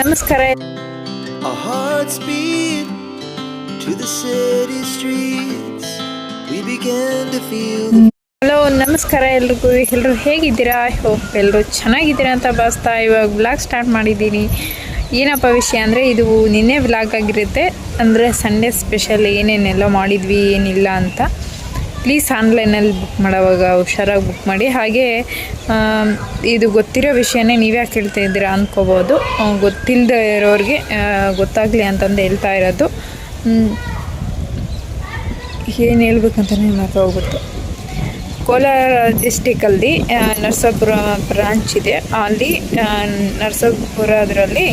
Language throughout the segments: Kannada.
ನಮಸ್ಕಾರ Our hearts beat to the city streets. We began to feel the hello ನಮಸ್ಕಾರ ಎಲ್ರಿಗೂ. ಎಲ್ಲರೂ ಹೇಗಿದ್ದೀರಾ? ಐ ಹೋಪ್ ಎಲ್ಲರೂ ಚೆನ್ನಾಗಿದ್ದೀರಾ ಅಂತ ಭಾವಿಸ್ತಾ ಇವಾಗ ಬ್ಲಾಗ್ ಸ್ಟಾರ್ಟ್ ಮಾಡಿದ್ದೀನಿ. ಏನಪ್ಪ ವಿಷಯ ಅಂದರೆ ಇದು ನಿನ್ನೆ ಬ್ಲಾಗ್ ಆಗಿರುತ್ತೆ. ಅಂದರೆ ಸಂಡೇ ಸ್ಪೆಷಲ್ ಏನೇನೆಲ್ಲ ಮಾಡಿದ್ವಿ ಏನಿಲ್ಲ ಅಂತ. ಪ್ಲೀಸ್ ಆನ್ಲೈನಲ್ಲಿ ಬುಕ್ ಮಾಡೋವಾಗ ಹುಷಾರಾಗಿ ಬುಕ್ ಮಾಡಿ. ಹಾಗೆ ಇದು ಗೊತ್ತಿರೋ ವಿಷಯನೇ ನೀವೇ ಹೇಳ್ತಾ ಇದ್ದೀರಾ ಅಂದ್ಕೋಬೋದು ಗೊತ್ತಿಲ್ಲದೆ ಇರೋರಿಗೆ ಗೊತ್ತಾಗಲಿ ಅಂತಂದು ಹೇಳ್ತಾ ಇರೋದು. ಏನು ಹೇಳ್ಬೇಕಂತಲೇ ಹೋಗುತ್ತೆ ಕೋಲಾರ ಡಿಸ್ಟಿಕಲ್ಲಿ ನರಸಾಪುರ ಬ್ರಾಂಚ್ ಇದೆ. ಅಲ್ಲಿ ನರಸಾಪುರದ್ರಲ್ಲಿ ನರಸಾಪುರ ಅದರಲ್ಲಿ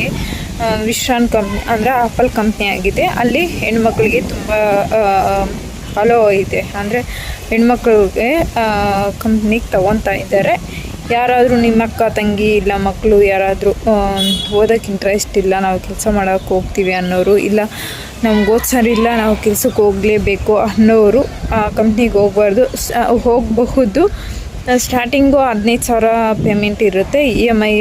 ವಿಶ್ರಾನ್ ಕಂಪ್ನಿ ಅಂದರೆ ಆಪಲ್ ಕಂಪ್ನಿ ಆಗಿದೆ. ಅಲ್ಲಿ ಹೆಣ್ಮಕ್ಳಿಗೆ ತುಂಬ ಹಲೋ ಇದೆ. ಅಂದರೆ ಹೆಣ್ಮಕ್ಳಿಗೆ ಕಂಪ್ನಿಗೆ ತೊಗೊತಾ ಇದ್ದಾರೆ. ಯಾರಾದರೂ ನಿಮ್ಮ ಅಕ್ಕ, ತಂಗಿ ಇಲ್ಲ ಮಕ್ಕಳು ಯಾರಾದರೂ ಓದೋಕ್ಕೆ ಇಂಟ್ರೆಸ್ಟ್ ಇಲ್ಲ, ನಾವು ಕೆಲಸ ಮಾಡೋಕ್ಕೆ ಹೋಗ್ತೀವಿ ಅನ್ನೋರು ಇಲ್ಲ, ನಮ್ಗೆ ಓದ್ಸೋರಿಲ್ಲ ನಾವು ಕೆಲ್ಸಕ್ಕೆ ಹೋಗಲೇಬೇಕು ಅನ್ನೋರು ಆ ಕಂಪ್ನಿಗೆ ಹೋಗ್ಬಾರ್ದು. ಹೋಗಬಹುದು. ಸ್ಟಾರ್ಟಿಂಗು ಹದಿನೈದು ಸಾವಿರ ಪೇಮೆಂಟ್ ಇರುತ್ತೆ. ಇ ಎಂ ಐ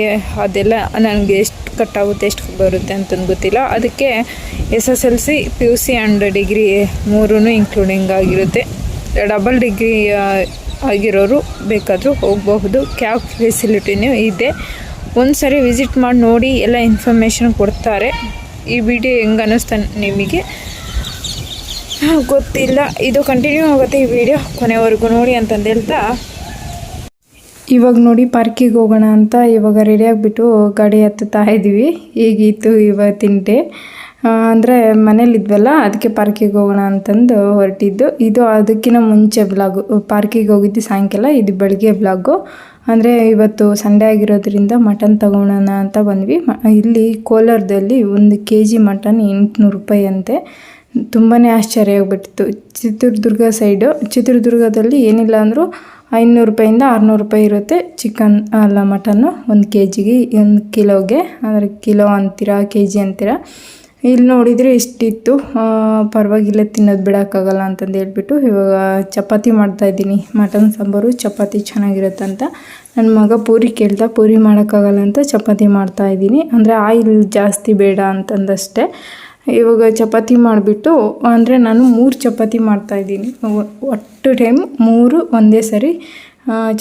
ಅದೆಲ್ಲ ನನಗೆ ಎಷ್ಟು ಕಟ್ಟಾಗುತ್ತೆ ಎಷ್ಟು ಬರುತ್ತೆ ಅಂತಂದು ಗೊತ್ತಿಲ್ಲ. ಅದಕ್ಕೆ S S L C P U C and degree ಮೂರೂ ಇನ್ಕ್ಲೂಡಿಂಗ್ ಆಗಿರುತ್ತೆ. ಡಬಲ್ ಡಿಗ್ರಿ ಆಗಿರೋರು ಬೇಕಾದರೂ ಹೋಗಬಹುದು. ಕ್ಯಾಬ್ ಫೆಸಿಲಿಟಿನೂ ಇದೆ. ಒಂದು ಸರಿ ವಿಸಿಟ್ ಮಾಡಿ ನೋಡಿ ಎಲ್ಲ ಇನ್ಫಾರ್ಮೇಷನ್ ಕೊಡ್ತಾರೆ. ಈ ವಿಡಿಯೋ ಹೆಂಗೆ ಅನ್ನಿಸ್ತಾ ನಿಮಗೆ? ಗೊತ್ತಿಲ್ಲ. ಇದು ಕಂಟಿನ್ಯೂ ಆಗುತ್ತೆ ಈ ವಿಡಿಯೋ ಕೊನೆವರೆಗೂ ನೋಡಿ ಅಂತಂದು ಹೇಳ್ತಾ. ಇವಾಗ ನೋಡಿ ಪಾರ್ಕಿಗೆ ಹೋಗೋಣ ಅಂತ ಇವಾಗ ರೆಡಿ ಆಗಿಬಿಟ್ಟು ಗಾಡಿ ಹತ್ತುತ್ತಾ ಇದ್ದೀವಿ. ಈಗಿತ್ತು ಇವತ್ತಿನ ಡೇ ಅಂದರೆ ಮನೇಲಿದ್ವಲ್ಲ ಅದಕ್ಕೆ ಪಾರ್ಕಿಗೆ ಹೋಗೋಣ ಅಂತಂದು ಹೊರಟಿದ್ದು. ಇದು ಅದಕ್ಕಿಂತ ಮುಂಚೆ ಬ್ಲಾಗು ಪಾರ್ಕಿಗೆ ಹೋಗಿದ್ದು ಸಾಯಂಕಾಲ, ಇದು ಬೆಳಗ್ಗೆ ಬ್ಲಾಗು ಅಂದರೆ ಇವತ್ತು ಸಂಡೇ ಆಗಿರೋದ್ರಿಂದ ಮಟನ್ ತಗೋಣ ಅಂತ ಬಂದ್ವಿ. ಇಲ್ಲಿ ಕೋಲಾರದಲ್ಲಿ ಒಂದು ಕೆ ಜಿ ಮಟನ್ ಎಂಟುನೂರು ರೂಪಾಯಿ ಅಂತೆ. ತುಂಬಾ ಆಶ್ಚರ್ಯ ಆಗಿಬಿಟ್ಟಿತ್ತು. ಚಿತ್ರದುರ್ಗ ಸೈಡು ಚಿತ್ರದುರ್ಗದಲ್ಲಿ ಏನಿಲ್ಲ ಅಂದರೂ ಐನೂರು ರೂಪಾಯಿಂದ ಆರುನೂರು ರೂಪಾಯಿ ಇರುತ್ತೆ. ಚಿಕನ್ ಅಲ್ಲ ಮಟನ್ನು ಒಂದು ಕೆ ಜಿಗೆ ಒಂದು ಕಿಲೋಗೆ, ಅಂದರೆ ಕಿಲೋ ಅಂತೀರಾ ಕೆ ಜಿ ಅಂತೀರಾ. ಇಲ್ಲಿ ನೋಡಿದರೆ ಇಷ್ಟಿತ್ತು. ಪರವಾಗಿಲ್ಲ, ತಿನ್ನೋದು ಬಿಡೋಕ್ಕಾಗಲ್ಲ ಅಂತಂದು ಹೇಳ್ಬಿಟ್ಟು ಇವಾಗ ಚಪಾತಿ ಮಾಡ್ತಾಯಿದ್ದೀನಿ ಮಟನ್ ಸಾಂಬಾರು, ಚಪಾತಿ ಚೆನ್ನಾಗಿರುತ್ತೆ ಅಂತ. ನನ್ನ ಮಗ ಪೂರಿ ಕೇಳ್ತಾ ಪೂರಿ ಮಾಡೋಕ್ಕಾಗಲ್ಲ ಅಂತ ಚಪಾತಿ ಮಾಡ್ತಾಯಿದ್ದೀನಿ ಅಂದರೆ ಆಯಿಲ್ ಜಾಸ್ತಿ ಬೇಡ ಅಂತಂದಷ್ಟೇ. ಇವಾಗ ಚಪಾತಿ ಮಾಡಿಬಿಟ್ಟು, ಅಂದರೆ ನಾನು ಮೂರು ಚಪಾತಿ ಮಾಡ್ತಾಯಿದ್ದೀನಿ ಒಟ್ಟು ಟೈಮ್ ಮೂರು ಒಂದೇ ಸರಿ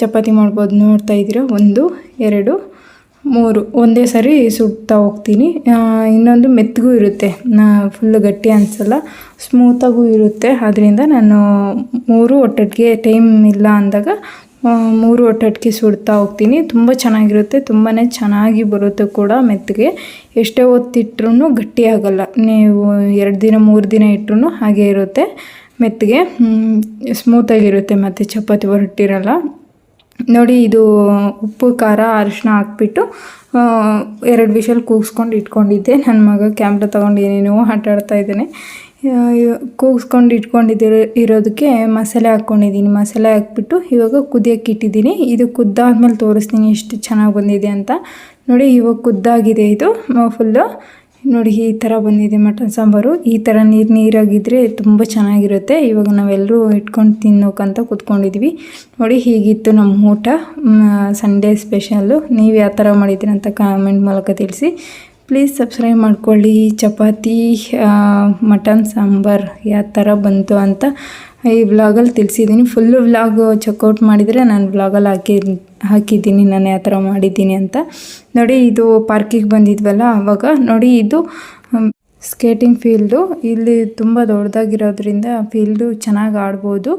ಚಪಾತಿ ಮಾಡ್ಬೋದು. ನೋಡ್ತಾ ಇದ್ದೀರಾ? ಒಂದು, ಎರಡು, ಮೂರು. ಒಂದೇ ಸರಿ ಸುಡ್ತಾ ಹೋಗ್ತೀನಿ. ಇನ್ನೊಂದು ಮೆತ್ತಗೂ ಇರುತ್ತೆ. ನಾ ಫುಲ್ ಗಟ್ಟಿ ಅನಿಸಲ್ಲ. ಸ್ಮೂತಾಗೂ ಇರುತ್ತೆ. ಅದರಿಂದ ನಾನು ಮೂರು ಒಟ್ಟೊಟ್ಟಿಗೆ ಟೈಮ್ ಇಲ್ಲ ಅಂದಾಗ ಮೂರು ಒಟ್ಟೊಟ್ಟಿಗೆ ಸುಡ್ತಾ ಹೋಗ್ತೀನಿ. ತುಂಬ ಚೆನ್ನಾಗಿರುತ್ತೆ. ತುಂಬಾ ಚೆನ್ನಾಗಿ ಬರುತ್ತೆ ಕೂಡ ಮೆತ್ತಗೆ. ಎಷ್ಟೇ ಹೊತ್ತಿಟ್ರೂ ಗಟ್ಟಿ ನೀವು ಎರಡು ದಿನ, ಮೂರು ದಿನ ಇಟ್ಟರು ಹಾಗೆ ಇರುತ್ತೆ. ಮೆತ್ತಗೆ ಸ್ಮೂತಾಗಿರುತ್ತೆ ಮತ್ತು ಚಪಾತಿ ಹೊರಟಿರಲ್ಲ ನೋಡಿ, ಇದು ಉಪ್ಪು, ಖಾರ ಅರಿಶಿನ ಹಾಕ್ಬಿಟ್ಟು ಎರಡು ವಿಷಲ್ ಕೂಗಿಸ್ಕೊಂಡು ಇಟ್ಕೊಂಡಿದ್ದೆ. ನನ್ನ ಮಗ ಕ್ಯಾಮ್ರಾ ತೊಗೊಂಡು ಏನೇನೋ ಆಟ ಇದ್ದಾನೆ. ಕೂಗಿಸ್ಕೊಂಡು ಇಟ್ಕೊಂಡಿದ್ದಿರ ಇರೋದಕ್ಕೆ ಮಸಾಲೆ ಹಾಕ್ಕೊಂಡಿದ್ದೀನಿ ಮಸಾಲೆ ಹಾಕ್ಬಿಟ್ಟು ಇವಾಗ ಕುದಿಯೋಕ್ಕೆ ಇಟ್ಟಿದ್ದೀನಿ ಇದು ಕುದ್ದಾದ್ಮೇಲೆ ತೋರಿಸ್ತೀನಿ ಎಷ್ಟು ಚೆನ್ನಾಗಿ ಬಂದಿದೆ ಅಂತ. ನೋಡಿ, ಇವಾಗ ಕುದ್ದಾಗಿದೆ ಇದು. ಫುಲ್ಲು ನೋಡಿ, ಈ ಥರ ಬಂದಿದೆ ಮಟನ್ ಸಾಂಬಾರು. ಈ ಥರ ನೀರು ನೀರಾಗಿದ್ದರೆ ತುಂಬ ಚೆನ್ನಾಗಿರುತ್ತೆ. ಇವಾಗ ನಾವೆಲ್ಲರೂ ಇಟ್ಕೊಂಡು ತಿನ್ನೋಕ್ಕಂತ ಕೂತ್ಕೊಂಡಿದ್ವಿ. ನೋಡಿ, ಹೀಗಿತ್ತು ನಮ್ಮ ಊಟ. Sunday special. ನೀವು ಯಾವ ಥರ ಮಾಡಿದ್ದೀರಂತ ಅಂತ ಕಾಮೆಂಟ್ ಮೂಲಕ ತಿಳಿಸಿ. ಪ್ಲೀಸ್ ಸಬ್ಸ್ಕ್ರೈಬ್ ಮಾಡ್ಕೊಳ್ಳಿ. ಚಪಾತಿ ಮಟನ್, ಸಾಂಬಾರ್ ಯಾವ ಥರ ಬಂತು ಅಂತ ಈ ವ್ಲಾಗಲ್ಲಿ ತಿಳಿಸಿದ್ದೀನಿ. ಫುಲ್ಲು ವ್ಲಾಗ್ ಚೆಕ್ಔಟ್ ಮಾಡಿದರೆ ನಾನು ವ್ಲಾಗಲ್ಲಿ ಹಾಕಿ, ಹಾಕಿದ್ದೀನಿ, ನಾನು ಯಾವ ಥರ ಮಾಡಿದ್ದೀನಿ ಅಂತ. ನೋಡಿ, ಇದು ಪಾರ್ಕಿಗೆ ಬಂದಿದ್ವಲ್ಲ ಆವಾಗ ನೋಡಿ, ಇದು ಸ್ಕೇಟಿಂಗ್ ಫೀಲ್ಡು ಇಲ್ಲಿ ತುಂಬ ದೊಡ್ಡದಾಗಿರೋದ್ರಿಂದ ಫೀಲ್ಡು ಚೆನ್ನಾಗಿ ಆಡ್ಬೋದು.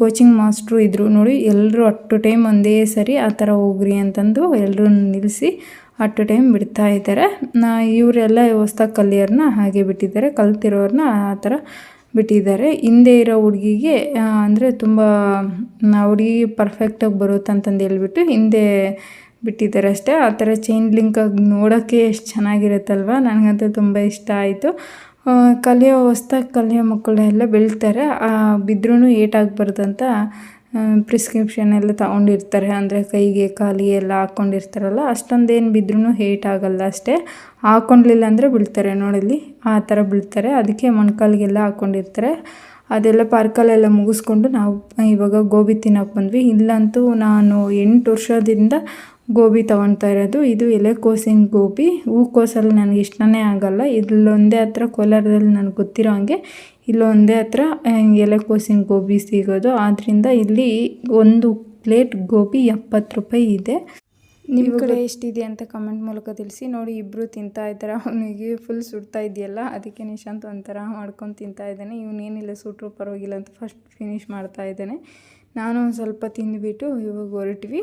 ಕೋಚಿಂಗ್ ಮಾಸ್ಟ್ರು ಇದ್ದರು ನೋಡಿ ಎಲ್ಲರೂ ಅಟ್ ಟೈಮ್ ಒಂದೇ ಸರಿ ಆ ಥರ ಹೋಗ್ರಿ ಅಂತಂದು ಎಲ್ಲರೂ ನಿಲ್ಲಿಸಿ ಅಟ್ ಟೈಮ್ ಬಿಡ್ತಾ ಇದ್ದಾರೆ. ಇವರೆಲ್ಲ ಹೊಸ್ದಾಗಿ ಕಲಿಯೋರನ್ನ ಹಾಗೆ ಬಿಟ್ಟಿದ್ದಾರೆ. ಕಲ್ತಿರೋರನ್ನ ಆ ಥರ ಬಿಟ್ಟಿದ್ದಾರೆ. ಹಿಂದೆ ಇರೋ ಹುಡುಗಿಗೆ ಅಂದರೆ ತುಂಬ ಹುಡುಗಿ ಪರ್ಫೆಕ್ಟಾಗಿ ಬರುತ್ತೆ ಅಂತಂದು ಹೇಳ್ಬಿಟ್ಟು ಹಿಂದೆ ಬಿಟ್ಟಿದ್ದಾರೆ ಅಷ್ಟೇ. ಆ ಥರ ಚೈನ್ ಲಿಂಕಾಗಿ ನೋಡೋಕ್ಕೆ ಎಷ್ಟು ಚೆನ್ನಾಗಿರುತ್ತಲ್ವ? ನನಗಂತೂ ತುಂಬ ಇಷ್ಟ ಆಯಿತು. ಕಲಿಯೋ, ಹೊಸ್ದಾಗಿ ಕಲಿಯೋ ಮಕ್ಕಳೆಲ್ಲ ಬೆಳ್ತಾರೆ. ಬಿದ್ರೂ ಏಟಾಗಬಾರ್ದಂತ ಪ್ರಿಸ್ಕ್ರಿಪ್ಷನ್ ಎಲ್ಲ ತಗೊಂಡಿರ್ತಾರೆ. ಅಂದರೆ ಕೈಗೆ, ಕಾಲಿಗೆ ಎಲ್ಲ ಹಾಕ್ಕೊಂಡಿರ್ತಾರಲ್ಲ ಅಷ್ಟೊಂದೇನು ಬಿದ್ದರೂ ಹೇಟ್ ಆಗಲ್ಲ ಅಷ್ಟೇ. ಹಾಕ್ಕೊಂಡ್ಲಿಲ್ಲ ಅಂದರೆ ಬೀಳ್ತಾರೆ ನೋಡಲ್ಲಿ, ಆ ಥರ ಬೀಳ್ತಾರೆ. ಅದಕ್ಕೆ ಮೊಣಕಾಲಿಗೆಲ್ಲ ಹಾಕ್ಕೊಂಡಿರ್ತಾರೆ ಅದೆಲ್ಲ ಪಾರ್ಕಲ್ಲೆಲ್ಲ ಮುಗಿಸ್ಕೊಂಡು ನಾವು, ಇವಾಗ ಗೋಬಿ ತಿನ್ನೋಕೆ ಬಂದ್ವಿ. ಇಲ್ಲಂತೂ ನಾನು ಎಂಟು ವರ್ಷದಿಂದ ಗೋಬಿ ತೊಗೊಳ್ತಾ ಇರೋದು. ಇದು ಎಲೆಕೋಸಿನ ಗೋಬಿ. ಹೂಕೋಸಲ್ಲಿ ನನಗೆ ಇಷ್ಟನೇ ಆಗಲ್ಲ. ಇಲ್ಲೊಂದೇ ಹತ್ರ ಕೋಲಾರದಲ್ಲಿ ನನಗೆ ಗೊತ್ತಿರೋ ಹಾಗೆ ಇಲ್ಲೊಂದೇ ಹತ್ರ ಎಲೆಕೋಸಿನ ಗೋಬಿ ಸಿಗೋದು. ಆದ್ದರಿಂದ ಇಲ್ಲಿ ಒಂದು ಪ್ಲೇಟ್ ಗೋಬಿ ಎಪ್ಪತ್ತು ರೂಪಾಯಿ ಇದೆ. ನಿಮ್ಮ ಕಡೆ ಎಷ್ಟಿದೆ ಅಂತ ಕಮೆಂಟ್ ಮೂಲಕ ತಿಳಿಸಿ. ನೋಡಿ ಇಬ್ಬರು ತಿಂತಾ ಇದ್ದಾರೆ. ಅವನಿಗೆ ಫುಲ್ ಸುಡ್ತಾ ಇದೆಯಲ್ಲ ಅದಕ್ಕೆ ನಿಶಾಂತ್ ಒಂಥರ ಮಾಡ್ಕೊಂಡು ತಿಂತಾ ಇದ್ದಾನೆ. ಇವನೇನಿಲ್ಲ ಸುಟ್ಟರು ಪರವಾಗಿಲ್ಲ ಅಂತ ಫಸ್ಟ್ ಫಿನಿಶ್ ಮಾಡ್ತಾ ಇದ್ದಾನೆ. ನಾನು ಒಂದು ಸ್ವಲ್ಪ ತಿಂದುಬಿಟ್ಟು ಇವಾಗ ಹೊರಟ್ವಿ.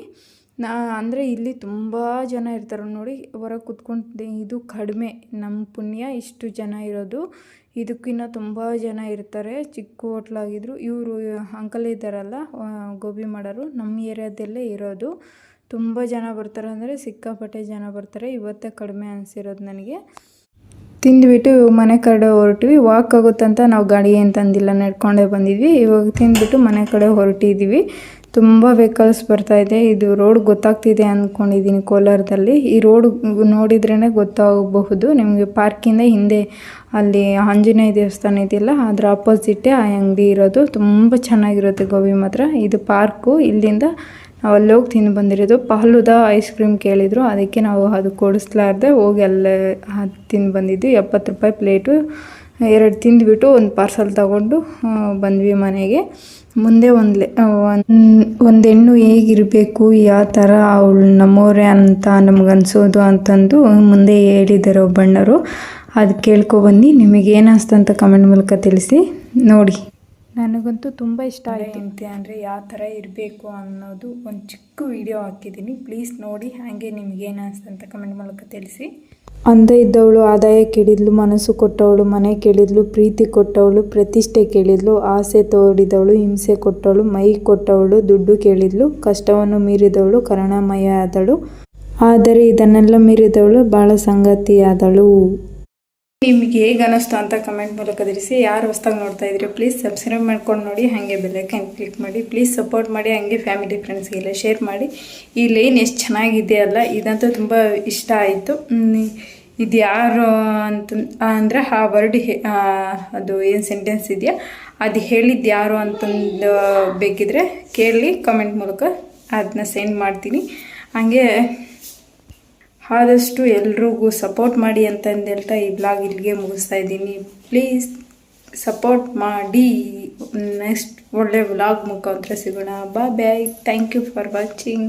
ನಾ ಅಂದರೆ ಇಲ್ಲಿ ತುಂಬ ಜನ ಇರ್ತಾರೆ ನೋಡಿ, ಹೊರಗೆ ಕೂತ್ಕೊಂಡು ಇದು ಕಡಿಮೆ. ನಮ್ಮ ಪುಣ್ಯ ಇಷ್ಟು ಜನ ಇರೋದು. ಇದಕ್ಕಿನ್ನ ತುಂಬ ಜನ ಇರ್ತಾರೆ. ಚಿಕ್ಕ ಹೋಟ್ಲಾಗಿದ್ರು. ಇವರು ಅಂಕಲ್ ಇದ್ದಾರಲ್ಲ ಗೋಬಿ ಮಾಡೋರು. ನಮ್ಮ ಏರಿಯಾದಲ್ಲೇ ಇರೋದು. ತುಂಬ ಜನ ಬರ್ತಾರೆ ಅಂದರೆ ಸಿಕ್ಕಾಪಟ್ಟೆ ಜನ ಬರ್ತಾರೆ. ಇವತ್ತೇ ಕಡಿಮೆ ಅನಿಸಿರೋದು ನನಗೆ. ತಿಂದುಬಿಟ್ಟು ಮನೆ ಕಡೆ ಹೊರಟಿವಿ. ವಾಕ್ ಆಗುತ್ತಂತ ನಾವು ಗಾಡಿ ಏನು ತಂದಿಲ್ಲ. ನಡ್ಕೊಂಡೇ ಬಂದಿದ್ವಿ. ಇವಾಗ ತಿಂದುಬಿಟ್ಟು ಮನೆ ಕಡೆ ಹೊರಟಿದ್ದೀವಿ ತುಂಬ ವೆಹಿಕಲ್ಸ್ ಬರ್ತಾ ಇದೆ. ಇದು ರೋಡ್ ಗೊತ್ತಾಗ್ತಿದೆ ಅಂದ್ಕೊಂಡಿದ್ದೀನಿ ಕೋಲಾರದಲ್ಲಿ. ಈ ರೋಡ್ ನೋಡಿದ್ರೇನೆ ಗೊತ್ತಾಗಬಹುದು. ನಿಮಗೆ ಪಾರ್ಕಿಂದ ಹಿಂದೆ ಅಲ್ಲಿ ಆಂಜನೇಯ ದೇವಸ್ಥಾನ ಇದೆಯಲ್ಲ, ಅದರ ಆಪೋಸಿಟ್ಟೇ ಆ ಅಂಗಡಿ ಇರೋದು. ತುಂಬ ಚೆನ್ನಾಗಿರುತ್ತೆ ಗೋಬಿ ಮಾತ್ರ. ಇದು ಪಾರ್ಕು ಇಲ್ಲಿಂದ ನಾವು ಅಲ್ಲಿ ಹೋಗಿ ತಿಂದು ಬಂದಿರೋದು. ಪಹಲುದ ಐಸ್ ಕ್ರೀಮ್ ಕೇಳಿದರು. ಅದಕ್ಕೆ ನಾವು ಅದು ಕೊಡಿಸ್ಲಾರ್ದೆ ಹೋಗಿ ಅಲ್ಲೇ ತಿಂದು ಬಂದಿದ್ವಿ. ಎಪ್ಪತ್ತು ರೂಪಾಯಿ ಪ್ಲೇಟು ಎರಡು ತಿಂದುಬಿಟ್ಟು ಒಂದು ಪಾರ್ಸಲ್ ತಗೊಂಡು ಬಂದ್ವಿ ಮನೆಗೆ. ಮುಂದೆ ಒಂದು ಒಂದು ಹೆಣ್ಣು ಹೇಗಿರಬೇಕು ಯಾವ ಥರ ಅವಳು ನಮ್ಮೋರೆ ಅಂತ ನಮಗನ್ಸೋದು ಅಂತಂದು ಮುಂದೆ ಹೇಳಿದ್ದಾರೆ ಒಬ್ಬಣ್ಣರು ಅದು ನಿಮಗೆ ಏನು ಅಂತ ಕಮೆಂಟ್ ಮೂಲಕ ತಿಳಿಸಿ. ನೋಡಿ. ನನಗಂತೂ ತುಂಬ ಇಷ್ಟ ಆಯಿತು. ಅಂತ ಅಂದರೆ ಯಾವ ಥರ ಇರಬೇಕು ಅನ್ನೋದು ಒಂದು ಚಿಕ್ಕ ವಿಡಿಯೋ ಹಾಕಿದ್ದೀನಿ. ಪ್ಲೀಸ್ ನೋಡಿ ಹಾಗೆ ನಿಮಗೇನು ಅಂತ ಕಮೆಂಟ್ ಮೂಲಕ ತಿಳಿಸಿ. ಅಂದ ಇದ್ದವಳು, ಆದಾಯ ಕೇಳಿದ್ಲು, ಮನಸ್ಸು ಕೊಟ್ಟವಳು, ಮನೆ ಕೇಳಿದ್ಲು, ಪ್ರೀತಿ ಕೊಟ್ಟವಳು, ಪ್ರತಿಷ್ಠೆ ಕೇಳಿದ್ಲು, ಆಸೆ ತೋಡಿದವಳು ಹಿಂಸೆ ಕೊಟ್ಟವಳು, ಮೈ ಕೊಟ್ಟವಳು, ದುಡ್ಡು ಕೇಳಿದ್ಲು, ಕಷ್ಟವನ್ನು ಮೀರಿದವಳು, ಕರುಣಾಮಯ ಆದಳು. ಆದರೆ ಇದನ್ನೆಲ್ಲ ಮೀರಿದವಳು ಭಾಳ ಸಂಗತಿಯಾದಳು. ನಿಮಗೆ ಹೇಗೆ ಅನ್ನಿಸ್ತು ಅಂತ ಕಮೆಂಟ್ ಮೂಲಕ ತಿಳಿಸಿ. ಯಾರು ಹೊಸ್ದಾಗಿ ನೋಡ್ತಾ ಇದ್ದೀರಿ ಪ್ಲೀಸ್ ಸಬ್ಸ್ಕ್ರೈಬ್ ಮಾಡ್ಕೊಂಡು ನೋಡಿ. ಹಾಗೆ ಬೆಲ್ಲೈಕನ್ ಕ್ಲಿಕ್ ಮಾಡಿ. ಪ್ಲೀಸ್ ಸಪೋರ್ಟ್ ಮಾಡಿ. ಹಾಗೆ ಫ್ಯಾಮಿಲಿ ಫ್ರೆಂಡ್ಸ್ಗೆಲ್ಲ ಶೇರ್ ಮಾಡಿ. ಈ ಲೈನ್ ಎಷ್ಟು ಚೆನ್ನಾಗಿದೆ ಅಲ್ಲ, ಇದಂತೂ ತುಂಬ ಇಷ್ಟ ಆಯಿತು. ಇದು ಯಾರು ಅಂತ, ಅಂದರೆ ಆ ವರ್ಡ್ ಅದು ಏನು ಸೆಂಟೆನ್ಸ್ ಇದೆಯಾ? ಅದು ಹೇಳಿದ್ದು ಯಾರು ಅಂತಂದು ಬೇಕಿದ್ರೆ ಕೇಳಿ ಕಮೆಂಟ್ ಮೂಲಕ ಅದನ್ನ ಸೆಂಡ್ ಮಾಡ್ತೀನಿ. ಹಾಗೆ ಆದಷ್ಟು ಎಲ್ರಿಗೂ ಸಪೋರ್ಟ್ ಮಾಡಿ ಅಂತಂದು ಹೇಳ್ತಾ ಈ ಬ್ಲಾಗ್ ಇಲ್ಲಿಗೆ ಮುಗಿಸ್ತಾ ಇದ್ದೀನಿ. ಪ್ಲೀಸ್ ಸಪೋರ್ಟ್ ಮಾಡಿ. ನೆಕ್ಸ್ಟ್ ಒಳ್ಳೆ ವ್ಲಾಗ್ ಮುಖಾಂತರ ಸಿಗೋಣ. ಬಾ bye thank you for watching